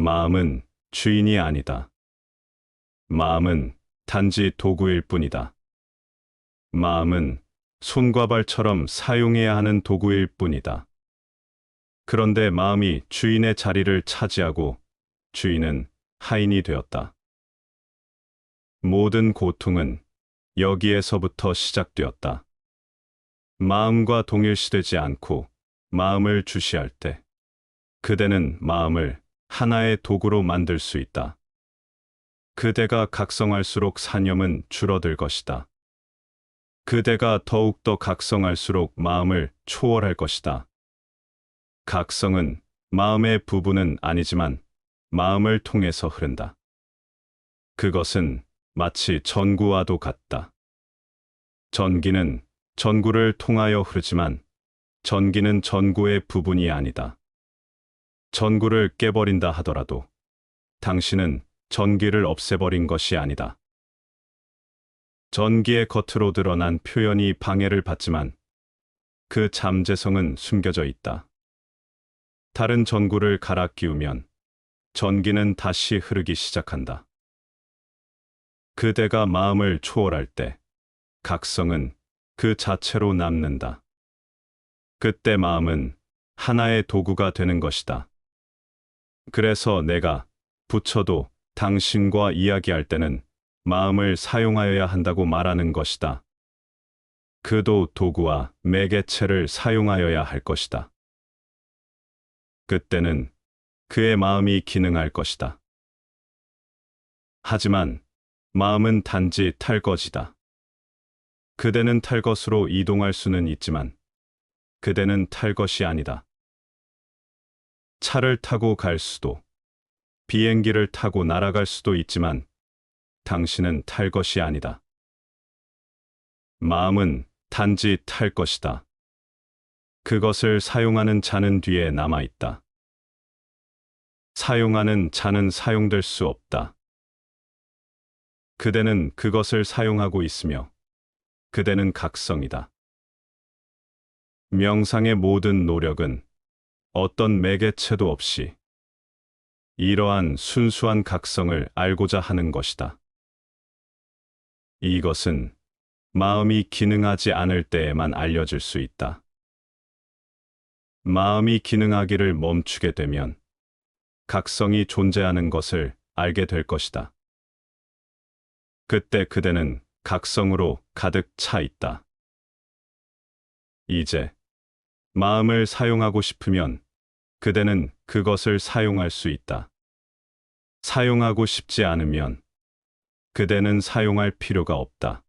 마음은 주인이 아니다. 마음은 단지 도구일 뿐이다. 마음은 손과 발처럼 사용해야 하는 도구일 뿐이다. 그런데 마음이 주인의 자리를 차지하고 주인은 하인이 되었다. 모든 고통은 여기에서부터 시작되었다. 마음과 동일시되지 않고 마음을 주시할 때 그대는 마음을 하나의 도구로 만들 수 있다. 그대가 각성할수록 사념은 줄어들 것이다. 그대가 더욱더 각성할수록 마음을 초월할 것이다. 각성은 마음의 부분은 아니지만 마음을 통해서 흐른다. 그것은 마치 전구와도 같다. 전기는 전구를 통하여 흐르지만 전기는 전구의 부분이 아니다. 전구를 깨버린다 하더라도 당신은 전기를 없애버린 것이 아니다. 전기의 겉으로 드러난 표현이 방해를 받지만 그 잠재성은 숨겨져 있다. 다른 전구를 갈아 끼우면 전기는 다시 흐르기 시작한다. 그대가 마음을 초월할 때 각성은 그 자체로 남는다. 그때 마음은 하나의 도구가 되는 것이다. 그래서 내가 부처도 당신과 이야기할 때는 마음을 사용하여야 한다고 말하는 것이다. 그도 도구와 매개체를 사용하여야 할 것이다. 그때는 그의 마음이 기능할 것이다. 하지만 마음은 단지 탈 것이다. 그대는 탈 것으로 이동할 수는 있지만 그대는 탈 것이 아니다. 차를 타고 갈 수도, 비행기를 타고 날아갈 수도 있지만 당신은 탈 것이 아니다. 마음은 단지 탈 것이다. 그것을 사용하는 자는 뒤에 남아 있다. 사용하는 자는 사용될 수 없다. 그대는 그것을 사용하고 있으며 그대는 각성이다. 명상의 모든 노력은 어떤 매개체도 없이 이러한 순수한 각성을 알고자 하는 것이다. 이것은 마음이 기능하지 않을 때에만 알려질 수 있다. 마음이 기능하기를 멈추게 되면 각성이 존재하는 것을 알게 될 것이다. 그때 그대는 각성으로 가득 차 있다. 이제 마음을 사용하고 싶으면 그대는 그것을 사용할 수 있다. 사용하고 싶지 않으면 그대는 사용할 필요가 없다.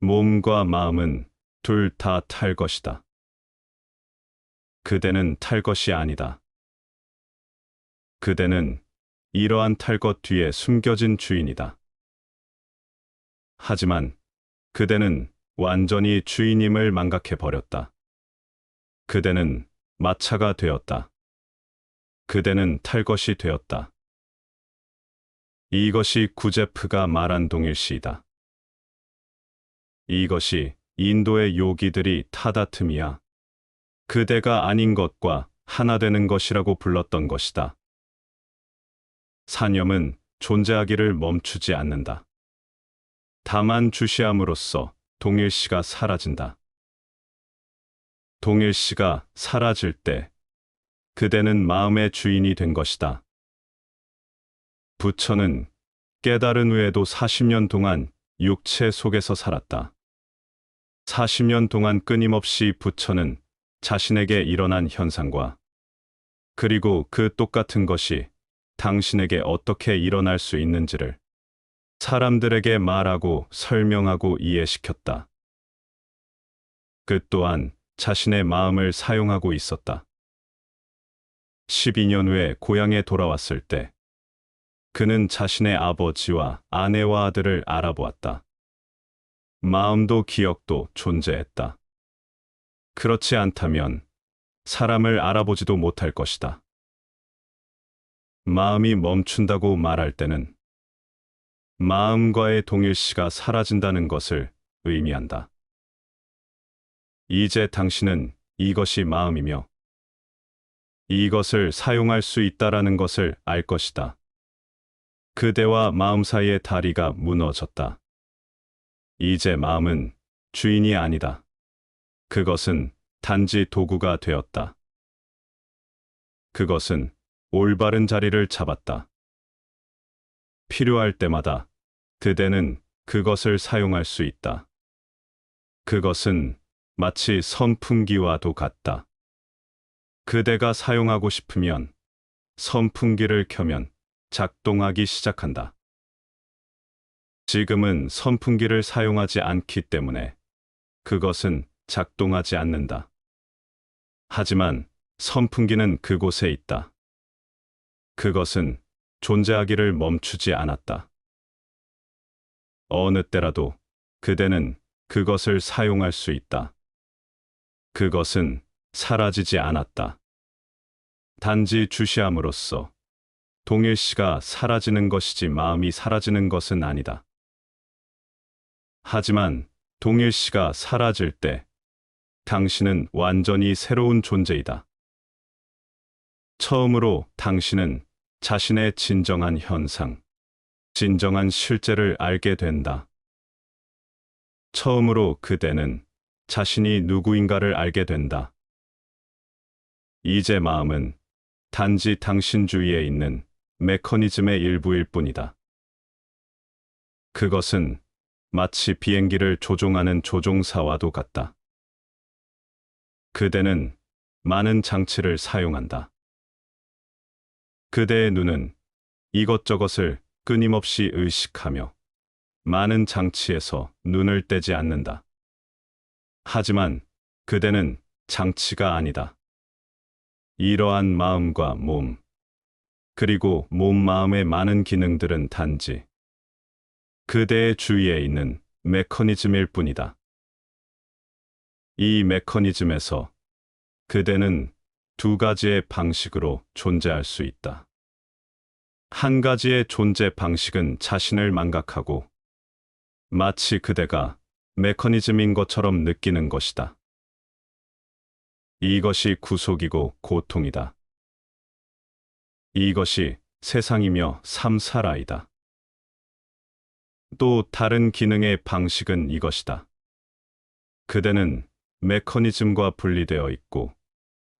몸과 마음은 둘 다 탈 것이다. 그대는 탈 것이 아니다. 그대는 이러한 탈 것 뒤에 숨겨진 주인이다. 하지만 그대는 완전히 주인임을 망각해 버렸다. 그대는 마차가 되었다. 그대는 탈 것이 되었다. 이것이 구제프가 말한 동일시이다. 이것이 인도의 요기들이 타다툼이야. 그대가 아닌 것과 하나 되는 것이라고 불렀던 것이다. 사념은 존재하기를 멈추지 않는다. 다만 주시함으로써 동일시가 사라진다. 동일시가 사라질 때 그대는 마음의 주인이 된 것이다. 부처는 깨달은 후에도 40년 동안 육체 속에서 살았다. 40년 동안 끊임없이 부처는 자신에게 일어난 현상과 그리고 그 똑같은 것이 당신에게 어떻게 일어날 수 있는지를 사람들에게 말하고 설명하고 이해시켰다. 그 또한 자신의 마음을 사용하고 있었다. 12년 후에 고향에 돌아왔을 때 그는 자신의 아버지와 아내와 아들을 알아보았다. 마음도 기억도 존재했다. 그렇지 않다면 사람을 알아보지도 못할 것이다. 마음이 멈춘다고 말할 때는 마음과의 동일시가 사라진다는 것을 의미한다. 이제 당신은 이것이 마음이며 이것을 사용할 수 있다라는 것을 알 것이다. 그대와 마음 사이의 다리가 무너졌다. 이제 마음은 주인이 아니다. 그것은 단지 도구가 되었다. 그것은 올바른 자리를 잡았다. 필요할 때마다 그대는 그것을 사용할 수 있다. 그것은 마치 선풍기와도 같다. 그대가 사용하고 싶으면 선풍기를 켜면 작동하기 시작한다. 지금은 선풍기를 사용하지 않기 때문에 그것은 작동하지 않는다. 하지만 선풍기는 그곳에 있다. 그것은 존재하기를 멈추지 않았다. 어느 때라도 그대는 그것을 사용할 수 있다. 그것은 사라지지 않았다. 단지 주시함으로써 동일시가 사라지는 것이지 마음이 사라지는 것은 아니다. 하지만 동일시가 사라질 때 당신은 완전히 새로운 존재이다. 처음으로 당신은 자신의 진정한 현상, 진정한 실제를 알게 된다. 처음으로 그대는 자신이 누구인가를 알게 된다. 이제 마음은 단지 당신 주위에 있는 메커니즘의 일부일 뿐이다. 그것은 마치 비행기를 조종하는 조종사와도 같다. 그대는 많은 장치를 사용한다. 그대의 눈은 이것저것을 끊임없이 의식하며 많은 장치에서 눈을 떼지 않는다. 하지만 그대는 장치가 아니다. 이러한 마음과 몸, 그리고 몸 마음의 많은 기능들은 단지 그대의 주위에 있는 메커니즘일 뿐이다. 이 메커니즘에서 그대는 두 가지의 방식으로 존재할 수 있다. 한 가지의 존재 방식은 자신을 망각하고 마치 그대가 메커니즘인 것처럼 느끼는 것이다. 이것이 구속이고 고통이다. 이것이 세상이며 삼사라이다. 또 다른 기능의 방식은 이것이다. 그대는 메커니즘과 분리되어 있고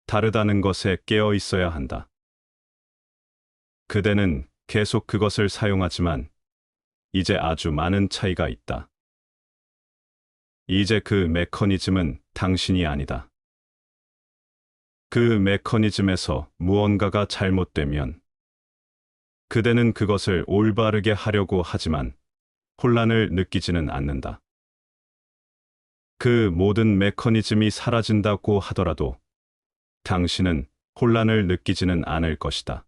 다르다는 것에 깨어 있어야 한다. 그대는 계속 그것을 사용하지만 이제 아주 많은 차이가 있다. 이제 그 메커니즘은 당신이 아니다. 그 메커니즘에서 무언가가 잘못되면 그대는 그것을 올바르게 하려고 하지만 혼란을 느끼지는 않는다. 그 모든 메커니즘이 사라진다고 하더라도 당신은 혼란을 느끼지는 않을 것이다.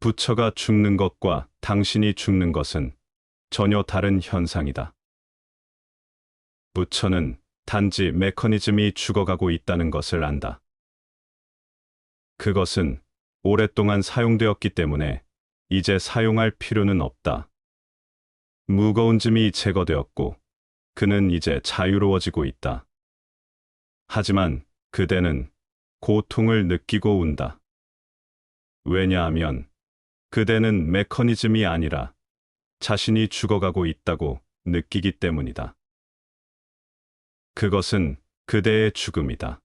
부처가 죽는 것과 당신이 죽는 것은 전혀 다른 현상이다. 부처는 단지 메커니즘이 죽어가고 있다는 것을 안다. 그것은 오랫동안 사용되었기 때문에 이제 사용할 필요는 없다. 무거운 짐이 제거되었고 그는 이제 자유로워지고 있다. 하지만 그대는 고통을 느끼고 운다. 왜냐하면 그대는 메커니즘이 아니라 자신이 죽어가고 있다고 느끼기 때문이다. 그것은 그대의 죽음이다.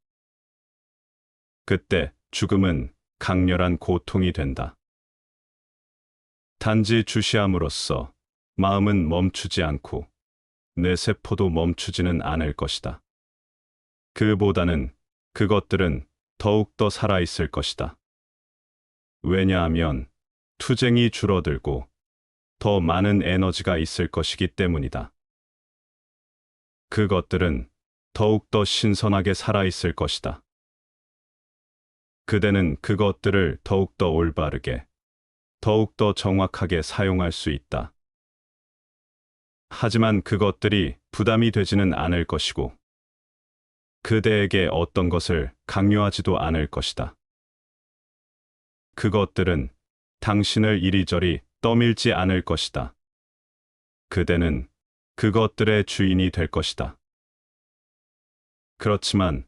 그때 죽음은 강렬한 고통이 된다. 단지 주시함으로써 마음은 멈추지 않고 내 세포도 멈추지는 않을 것이다. 그보다는 그것들은 더욱더 살아있을 것이다. 왜냐하면 투쟁이 줄어들고 더 많은 에너지가 있을 것이기 때문이다. 그것들은 더욱더 신선하게 살아있을 것이다. 그대는 그것들을 더욱더 올바르게, 더욱더 정확하게 사용할 수 있다. 하지만 그것들이 부담이 되지는 않을 것이고, 그대에게 어떤 것을 강요하지도 않을 것이다. 그것들은 당신을 이리저리 떠밀지 않을 것이다. 그대는 그것들의 주인이 될 것이다. 그렇지만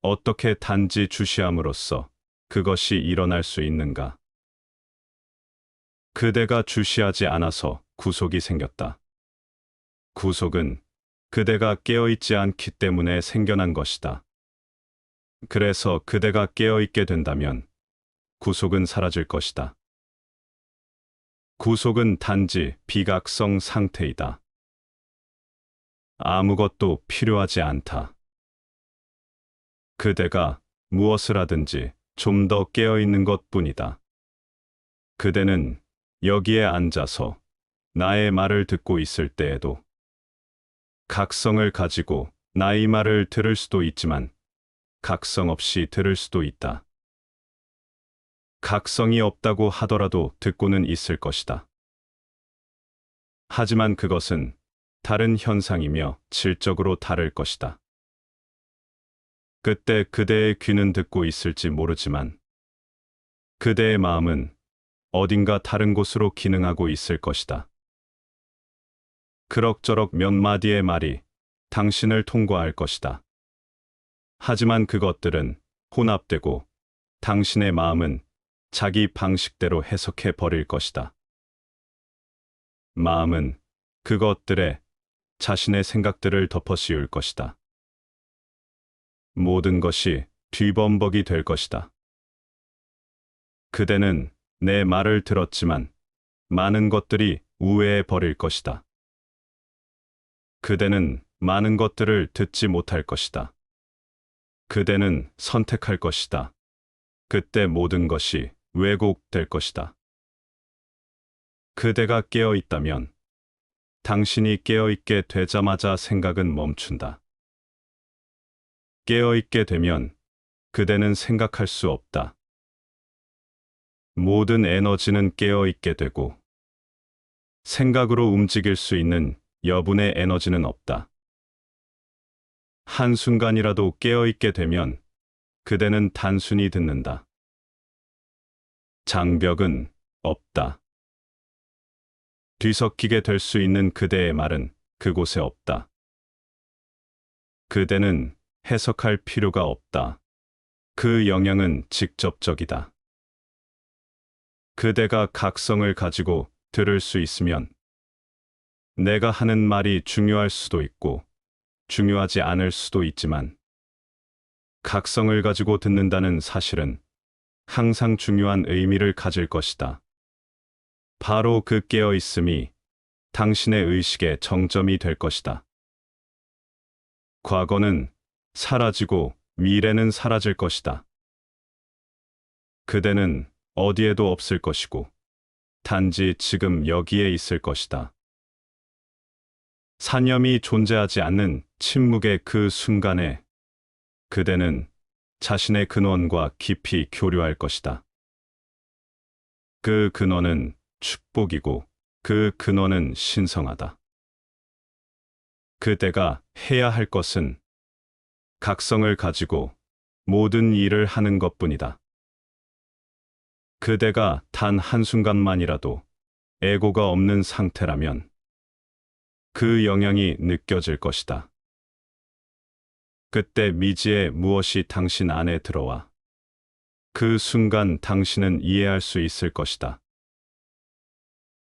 어떻게 단지 주시함으로써 그것이 일어날 수 있는가? 그대가 주시하지 않아서 구속이 생겼다. 구속은 그대가 깨어있지 않기 때문에 생겨난 것이다. 그래서 그대가 깨어있게 된다면 구속은 사라질 것이다. 구속은 단지 비각성 상태이다. 아무것도 필요하지 않다. 그대가 무엇을 하든지 좀 더 깨어있는 것 뿐이다. 그대는 여기에 앉아서 나의 말을 듣고 있을 때에도 각성을 가지고 나의 말을 들을 수도 있지만 각성 없이 들을 수도 있다. 각성이 없다고 하더라도 듣고는 있을 것이다. 하지만 그것은 다른 현상이며 질적으로 다를 것이다. 그때 그대의 귀는 듣고 있을지 모르지만 그대의 마음은 어딘가 다른 곳으로 기능하고 있을 것이다. 그럭저럭 몇 마디의 말이 당신을 통과할 것이다. 하지만 그것들은 혼합되고 당신의 마음은 자기 방식대로 해석해 버릴 것이다. 마음은 그것들에 자신의 생각들을 덮어 씌울 것이다. 모든 것이 뒤범벅이 될 것이다. 그대는 내 말을 들었지만 많은 것들이 우회해 버릴 것이다. 그대는 많은 것들을 듣지 못할 것이다. 그대는 선택할 것이다. 그때 모든 것이 왜곡될 것이다. 그대가 깨어 있다면 당신이 깨어 있게 되자마자 생각은 멈춘다. 깨어 있게 되면 그대는 생각할 수 없다. 모든 에너지는 깨어 있게 되고 생각으로 움직일 수 있는 여분의 에너지는 없다. 한순간이라도 깨어 있게 되면 그대는 단순히 듣는다. 장벽은 없다. 뒤섞이게 될 수 있는 그대의 말은 그곳에 없다. 그대는 해석할 필요가 없다. 그 영향은 직접적이다. 그대가 각성을 가지고 들을 수 있으면 내가 하는 말이 중요할 수도 있고 중요하지 않을 수도 있지만 각성을 가지고 듣는다는 사실은 항상 중요한 의미를 가질 것이다. 바로 그 깨어 있음이 당신의 의식의 정점이 될 것이다. 과거는 사라지고 미래는 사라질 것이다. 그대는 어디에도 없을 것이고 단지 지금 여기에 있을 것이다. 사념이 존재하지 않는 침묵의 그 순간에 그대는 자신의 근원과 깊이 교류할 것이다. 그 근원은 축복이고 그 근원은 신성하다. 그대가 해야 할 것은 각성을 가지고 모든 일을 하는 것뿐이다. 그대가 단 한순간만이라도 에고가 없는 상태라면 그 영향이 느껴질 것이다. 그때 미지의 무엇이 당신 안에 들어와 그 순간 당신은 이해할 수 있을 것이다.